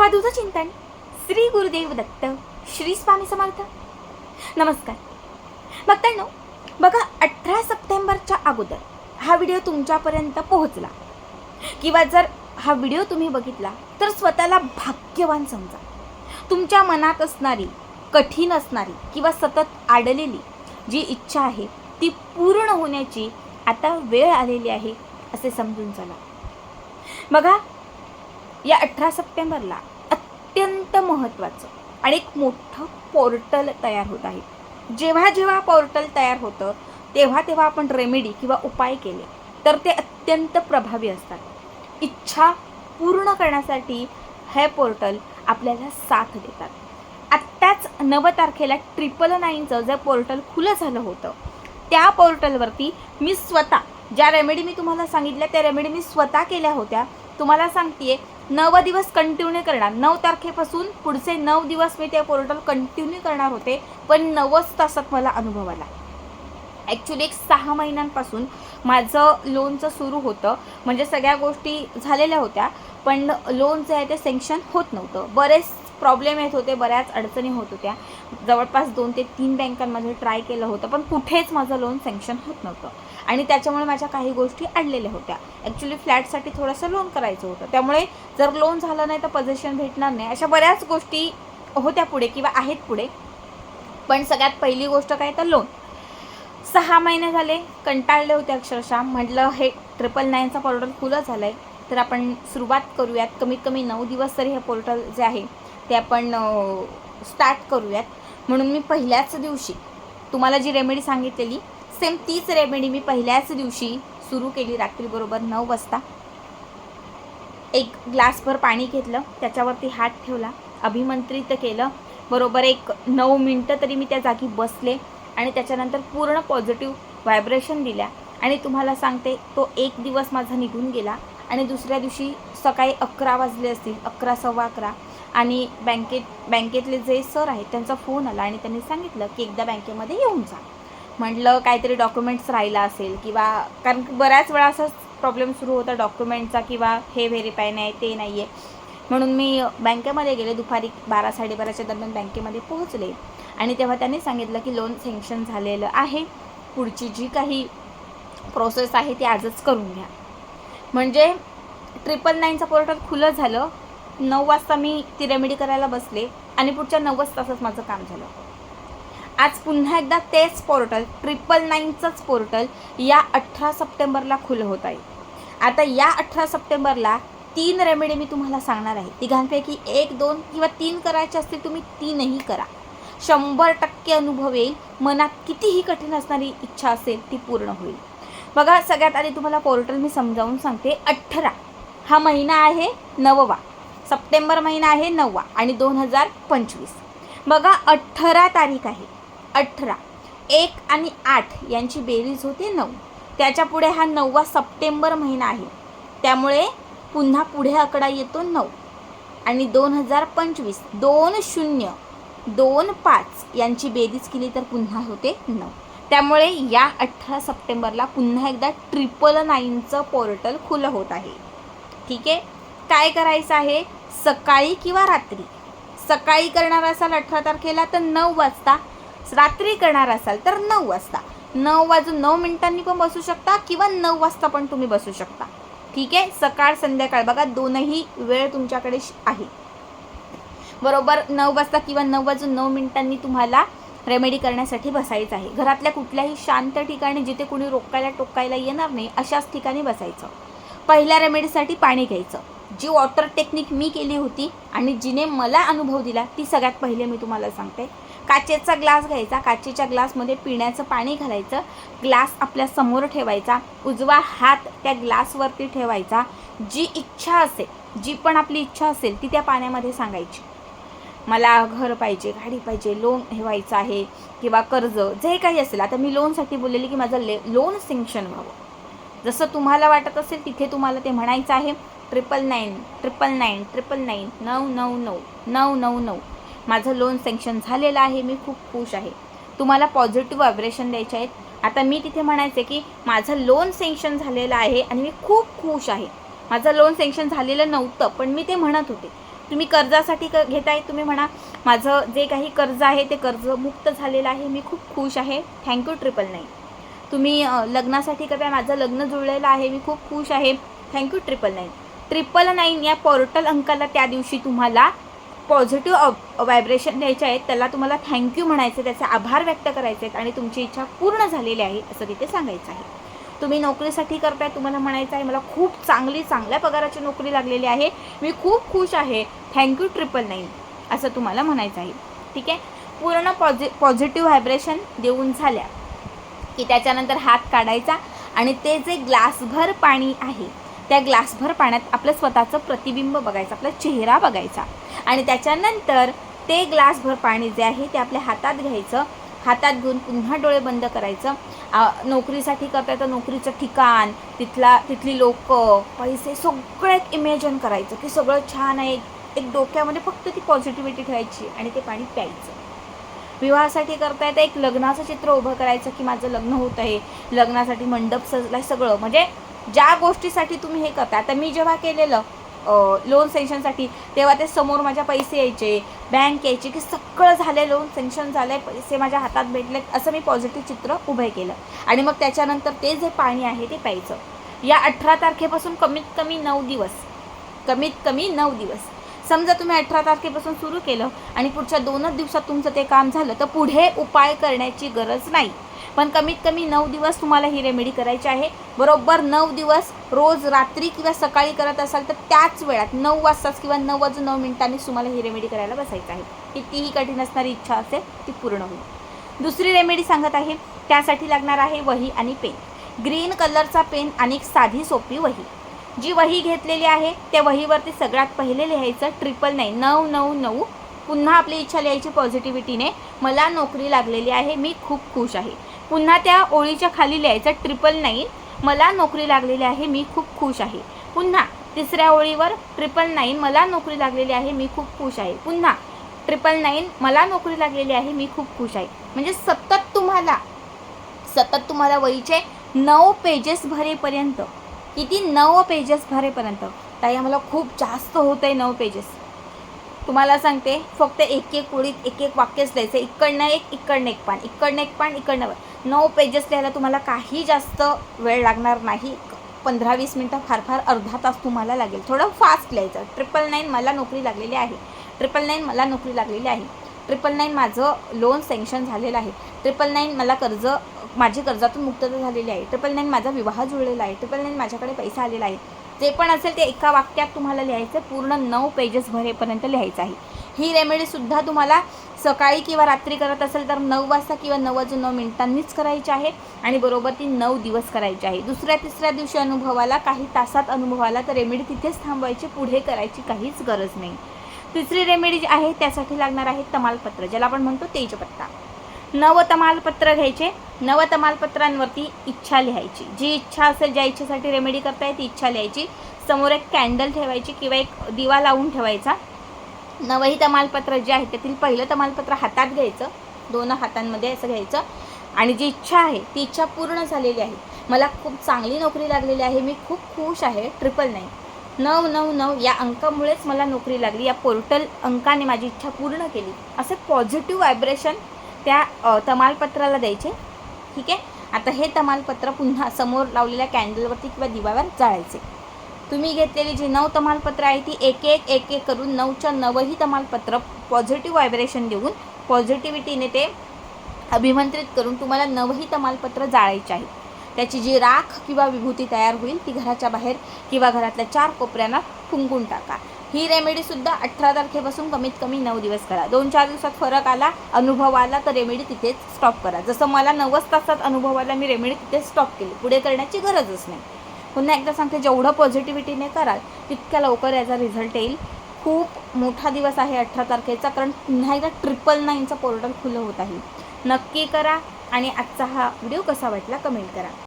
अवधूत चिंतन श्री गुरुदेव दत्त श्री स्वामी समर्थ. नमस्कार. भक्तांनो बघा अठरा सप्टेंबरच्या अगोदर हा व्हिडिओ तुमच्यापर्यंत पोहोचला. किंवा जर हा व्हिडिओ तुम्ही बघितला तर स्वतःला भाग्यवान समजा. तुमच्या मनात असणारी कठीण असणारी किंवा सतत आडलेली जी इच्छा आहे ती पूर्ण होण्याची आता वेळ आलेली आहे असे समजून चला. बघा या अठरा सप्टेंबरला अत्यंत महत्त्वाचं आणि एक मोठं पोर्टल तयार होत आहे. जेव्हा जेव्हा पोर्टल तयार होतं तेव्हा तेव्हा आपण रेमेडी किंवा उपाय केले तर ते अत्यंत प्रभावी असतात. इच्छा पूर्ण करण्यासाठी हे पोर्टल आपल्याला साथ देतात. आत्ताच नव तारखेला ट्रिपल नाईनचं जे पोर्टल खुलं झालं होतं त्या पोर्टलवरती मी स्वतः ज्या रेमेडी मी तुम्हाला सांगितल्या त्या रेमेडी मी स्वतः केल्या होत्या तुम्हाला सांगते नव दिवस कंटिन्यू करणार. नऊ तारखेपासून पुढचे नऊ दिवस मी ते पोर्टल कंटिन्यू करणार होते पण नवच तासात मला अनुभव आला. ॲक्च्युली एक सहा महिन्यांपासून माझं लोनचं सुरू होतं. म्हणजे सगळ्या गोष्टी झालेल्या होत्या पण लोन जे आहे ते सँक्शन होत नव्हतं. बरेच प्रॉब्लेम येत होते बऱ्याच अडचणी होत होत्या. जवळपास दोन ते तीन बँकांमध्ये ट्राय केलं होतं पण कुठेच माझं लोन सँक्शन होत नव्हतं. आणि त्याच्यामुळे माझ्या काही गोष्टी अडलेल्या होत्या. ॲक्च्युली फ्लॅटसाठी थोडंसं लोन करायचं होतं. त्यामुळे जर लोन झालं नाही तर पोझिशन भेटणार नाही. अशा बऱ्याच गोष्टी होत्या पुढे किंवा आहेत पुढे. पण सगळ्यात पहिली गोष्ट काय तर लोन सहा महिने झाले कंटाळले होते अक्षरशः. म्हटलं हे ट्रिपल नाईनचा पोर्टल खुलं झालं आहे तर आपण सुरुवात करूयात. कमीत कमी नऊ दिवस तरी हे पोर्टल जे आहे ते आपण स्टार्ट करूयात. म्हणून मी पहिल्याच दिवशी तुम्हाला जी रेमेडी सांगितलेली सेम तीच रेमेडी मी पहिल्याच दिवशी सुरू केली रात्रीबरोबर नऊ वाजता. एक ग्लासभर पाणी घेतलं त्याच्यावरती हात ठेवला अभिमंत्रित केलं. बरोबर एक नऊ मिनटं तरी मी त्या जागी बसले आणि त्याच्यानंतर पूर्ण पॉझिटिव्ह व्हायब्रेशन दिल्या. आणि तुम्हाला सांगते तो एक दिवस माझा निघून गेला आणि दुसऱ्या दिवशी सकाळी अकरा वाजले असतील अकरा सव्वा अकरा. आणि बँकेत बँकेतले जे सर आहेत त्यांचा फोन आला आणि त्यांनी सांगितलं की एकदा बँकेमध्ये येऊन जा. म्हटलं काहीतरी डॉक्युमेंट्स राहिला असेल किंवा कारण बऱ्याच वेळा असाच प्रॉब्लेम सुरू होता डॉक्युमेंटचा किंवा हे व्हेरीफाय नाही ते नाही आहे म्हणून मी बँकेमध्ये गेले दुपारी बारा साडेबाराच्या दरम्यान बँकेमध्ये पोहोचले. आणि तेव्हा त्यांनी सांगितलं की लोन सँक्शन झालेलं आहे. पुढची जी काही प्रोसेस आहे ती आजच करून घ्या. म्हणजे ट्रिपल नाईनचं पोर्टल खुलं झालं. नऊ वाजता मी ती रेमेडी करायला बसले. आणि पुढच्या नव्वद तासात माझं काम झालं. आज पुन्हा एकदा तेच पोर्टल ट्रिपल नाईनचंच पोर्टल या अठरा सप्टेंबरला खुलं होत आहे. आता या अठरा सप्टेंबरला तीन रेमेडी मी तुम्हाला सांगणार आहे. तिघांपैकी एक दोन किंवा तीन करायचे असतील तुम्ही तीनही करा. शंभर टक्के अनुभव येईल. मनात कितीही कठीण असणारी इच्छा असेल ती पूर्ण होईल. बघा सगळ्यात आधी तुम्हाला पोर्टल मी समजावून सांगते. अठरा. हा महिना आहे नववा. सप्टेंबर महिना आहे नववा आणि दोन हजार पंचवीस. बघा अठरा तारीख आहे. अठरा. एक आणि आठ यांची बेरीज होते नऊ. त्याच्या पुढे हा नववा सप्टेंबर महिना आहे. त्यामुळे पुन्हा पुढे आकडा येतो नऊ. आणि दोन हजार पंचवीस दोन शून्य दोन पाच यांची बेरीज केली तर पुन्हा होते नऊ. त्यामुळे या अठरा सप्टेंबरला पुन्हा एकदा ट्रिपल नाईनचं पोर्टल खुलं होत आहे. ठीक आहे? काय करायचं आहे? सकाळी किंवा रात्री? सकाळी करणार असाल अठरा तारखेला तर नऊ वाजता. रात्री करणार असाल तर नऊ वाजता. नऊ वाजून नऊ मिनिटांनी पण बसू शकता किंवा नऊ वाजता पण तुम्ही बसू शकता. ठीक आहे? सकाळ संध्याकाळ बघा दोनही वेळ तुमच्याकडे आहे. बरोबर नऊ वाजता किंवा नऊ वाजून नऊ मिनिटांनी तुम्हाला रेमेडी करण्यासाठी बसायचं आहे. घरातल्या कुठल्याही शांत ठिकाणी जिथे कुणी रोकायला टोकायला येणार नाही अशाच ठिकाणी बसायचं. पहिल्या रेमेडीसाठी पाणी घ्यायचं. जी वॉटर टेक्निक मी केली होती आणि जिने मला अनुभव दिला ती सगळ्यात पहिले मी तुम्हाला सांगते. काचेचा ग्लास घ्यायचा. काचेच्या ग्लासमध्ये पिण्याचं पाणी घालायचं. ग्लास आपल्यासमोर ठेवायचा. उजवा हात त्या ग्लासवरती ठेवायचा. जी इच्छा असेल जी पण आपली इच्छा असेल ती त्या पाण्यामध्ये सांगायची. मला घर पाहिजे गाडी पाहिजे लोन ठेवायचं आहे किंवा कर्ज जे काही असेल. आता मी लोनसाठी बोललेली की माझं ले लोन सेंक्शन व्हावं. जसं तुम्हाला वाटत असेल तिथे तुम्हाला ते म्हणायचं आहे. Triple nine triple nine triple nine नऊ नऊ नऊ नऊ नऊ नऊ. माझं लोन सँक्शन झालेलं आहे मी खूप खुश आहे. तुम्हाला पॉझिटिव्ह व्हायब्रेशन द्यायचे आहेत. आता मी तिथे म्हणायचे की माझं लोन सँक्शन झालेलं आहे आणि मी खूप खुश आहे. माझं लोन सँक्शन झालेलं नव्हतं पण मी ते म्हणत होते. तुम्ही कर्जासाठी क घेताय तुम्ही म्हणा माझं जे काही कर्ज आहे ते कर्ज मुक्त झालेलं आहे मी खूप खुश आहे. थँक्यू ट्रिपल नाईन तुम्ही लग्नासाठी कप्या माझं लग्न जुळलेलं आहे मी खूप खुश आहे. Thank you triple nine triple nine या पोर्टल अंकाला त्या दिवशी तुम्हाला पॉझिटिव्ह व्हायब्रेशन द्यायचे आहेत त्याला तुम्हाला थँक्यू म्हणायचं त्याचे आभार व्यक्त करायचे आहेत आणि तुमची इच्छा पूर्ण झालेली आहे असं तिथे सांगायचं आहे. तुम्ही नोकरीसाठी करताय तुम्हाला म्हणायचं आहे मला खूप चांगली चांगल्या पगाराची नोकरी लागलेली आहे मी खूप खुश आहे थँक्यू ट्रिपल नाईन असं तुम्हाला म्हणायचं आहे. ठीक आहे? पूर्ण पॉझि पॉझिटिव्ह व्हायब्रेशन देऊन झाल्या की त्याच्यानंतर हात काढायचा आणि ते जे ग्लासभर पाणी आहे त्या ग्लासभर पाण्यात आपलं स्वतःचं प्रतिबिंब बघायचं आपला चेहरा बघायचा. आणि त्याच्यानंतर ते ग्लासभर पाणी जे आहे ते आपल्या हातात घ्यायचं. हातात घेऊन पुन्हा डोळे बंद करायचं. नोकरीसाठी करताय तर नोकरीचं ठिकाण तिथला तिथली लोक पैसे सगळं एक इमॅजिन करायचं की सगळं छान आहे. एक डोक्यामध्ये फक्त ती पॉझिटिव्हिटी ठेवायची आणि ते पाणी प्यायचं. विवाहासाठी करताय तर एक लग्नाचं चित्र उभं करायचं की माझं लग्न होत आहे. लग्नासाठी मंडप सजलाय सगळं. म्हणजे ज्या गोष्टीसाठी तुम्ही हे करता आता मी जेव्हा केलेलं लोन सेन्शनसाठी तेव्हा ते समोर माझ्या पैसे यायचे. बँक यायचे की सगळं झालं लोन सेन्शन झालं आहे पैसे माझ्या हातात भेटले असं मी पॉझिटिव्ह चित्र उभं केलं. आणि मग त्याच्यानंतर ते जे पाणी आहे ते प्यायचं. या अठरा तारखेपासून कमीत कमी नऊ दिवस. कमीत कमी नऊ दिवस. समजा तुम्ही अठरा तारखेपासून सुरू केलं आणि पुढच्या दोनच दिवसात तुमचं ते काम झालं तर पुढे उपाय करण्याची गरज नाही. पण कमीत कमी नऊ दिवस तुम्हाला ही रेमेडी करायची आहे. बरोबर नऊ दिवस रोज रात्री किंवा सकाळी करत असाल तर त्याच वेळात नऊ वाजताच किंवा नऊ वाजून नऊ मिनिटांनीच तुम्हाला ही रेमेडी करायला बसायचं आहे. कितीही कठीण असणारी इच्छा असेल ती पूर्ण होईल. दुसरी रेमेडी सांगत आहे त्यासाठी लागणार आहे वही आणि पेन. ग्रीन कलरचा पेन आणि एक साधी सोपी वही. जी वही घेतलेली आहे त्या वहीवरती सगळ्यात पहिले लिहायचं ट्रिपल नाईन नऊ नऊ नऊ. पुन्हा आपली इच्छा लिहायची पॉझिटिव्हिटीने मला नोकरी लागलेली आहे मी खूप खुश आहे. पुन्हा त्या ओळीच्या खाली लिहायचं ट्रिपल नाईन मला नोकरी लागलेली आहे मी खूप खुश आहे. पुन्हा तिसऱ्या ओळीवर ट्रिपल नाईन मला नोकरी लागलेली आहे मी खूप खुश आहे. पुन्हा ट्रिपल नाईन मला नोकरी लागलेली आहे मी खूप खुश आहे. म्हणजे सतत तुम्हाला सतत तुम्हाला वहीचे नऊ पेजेस भरेपर्यंत किती नऊ पेजेस भरेपर्यंत? ताई आम्हाला खूप जास्त होत आहे नऊ पेजेस तुम्हाला सांगते फक्त एक एक ओळीत एक एक वाक्यच लिहायचं. इकडनं एक इकडनं एक पान. इकडनं एक पान इकडनं पान. नऊ पेजेस लिहायला तुम्हाला काही जास्त वेळ लागणार नाही. पंधरा वीस मिनटं फार फार अर्धा तास तुम्हाला लागेल. थोडं फास्ट लिहायचं. ट्रिपल नाईन मला नोकरी लागलेली आहे. ट्रिपल नाईन मला नोकरी लागलेली आहे. ट्रिपल नाईन माझं लोन सँक्शन झालेलं आहे. ट्रिपल नाईन मला कर्ज माझी कर्जातून मुक्तता झालेली आहे. ट्रिपल नाईन माझा विवाह जुळलेला आहे. ट्रिपल नाईन माझ्याकडे पैसा आलेला आहे. जे पण असेल ते एका वाक्यात तुम्हाला लिहायचं पूर्ण नऊ पेजेस भरेपर्यंत लिहायचं आहे. ही रेमेडीसुद्धा तुम्हाला सकाळी किंवा रात्री करत असेल तर नऊ वाजता किंवा नऊ वाजून नऊ मिनिटांनीच करायची आहे आणि बरोबर ती नऊ दिवस करायची आहे. दुसऱ्या तिसऱ्या दिवशी अनुभवाला काही तासात अनुभवाला तर रेमेडी तिथेच थांबवायची पुढे करायची काहीच गरज नाही. तिसरी रेमेडी जी आहे त्यासाठी लागणार आहे तमालपत्र ज्याला आपण म्हणतो तेजपत्ता. नव तमालपत्र घ्यायचे. नव तमालपत्रांवरती इच्छा लिहायची. जी इच्छा असेल ज्या इच्छेसाठी रेमेडी करताय ती इच्छा लिहायची. समोर एक कॅन्डल ठेवायची किंवा एक दिवा लावून ठेवायचा. नवही तमालपत्र जे आहे त्यातील पहिलं तमालपत्र हातात घ्यायचं. दोन हातांमध्ये असं घ्यायचं. आणि जी इच्छा आहे ती इच्छा पूर्ण झालेली आहे. मला खूप चांगली नोकरी लागलेली आहे. मी खूप खुश आहे. ट्रिपल नाईन नऊ नऊ नऊ या अंकामुळेच मला नोकरी लागली. या पोर्टल अंकाने माझी इच्छा पूर्ण केली. असे पॉझिटिव्ह व्हायब्रेशन त्या तमालपत्राला द्यायचे. ठीक आहे? आता हे तमालपत्र पुन्हा समोर लावलेल्या कॅन्डलवरती किंवा दिव्यावर जाळायचे. तुम्ही घेतलेली जी नऊ तमालपत्र आहे ती एक एक एक एक करून नऊच्या नवही तमालपत्र पॉझिटिव्ह व्हायब्रेशन देऊन पॉझिटिव्हिटीने ते अभिमंत्रित करून तुम्हाला नवही तमालपत्र जाळायचे आहे त्याची जी राख किंवा विभूती तयार होईल ती घराच्या बाहेर किंवा घरातल्या चार कोपऱ्यांना फुंकून टाका. ही रेमेडीसुद्धा अठरा तारखेपासून कमीत कमी नऊ दिवस करा. दोन चार दिवसात फरक आला अनुभव आला तर रेमेडी तिथेच स्टॉप करा. जसं मला नव्वद तासात अनुभव आला मी रेमेडी तिथेच स्टॉप केली. पुढे करण्याची गरजच नाही. पुन्हा एकदा सांगते जेवढं पॉझिटिव्हिटीने कराल तितक्या लवकर याचा रिझल्ट येईल. खूप मोठा दिवस आहे अठरा तारखेचा कारण पुन्हा एकदा ट्रिपल नाईनचं पोर्टल खुलं होत आहे. नक्की करा आणि आजचा हा व्हिडिओ कसा वाटला कमेंट करा.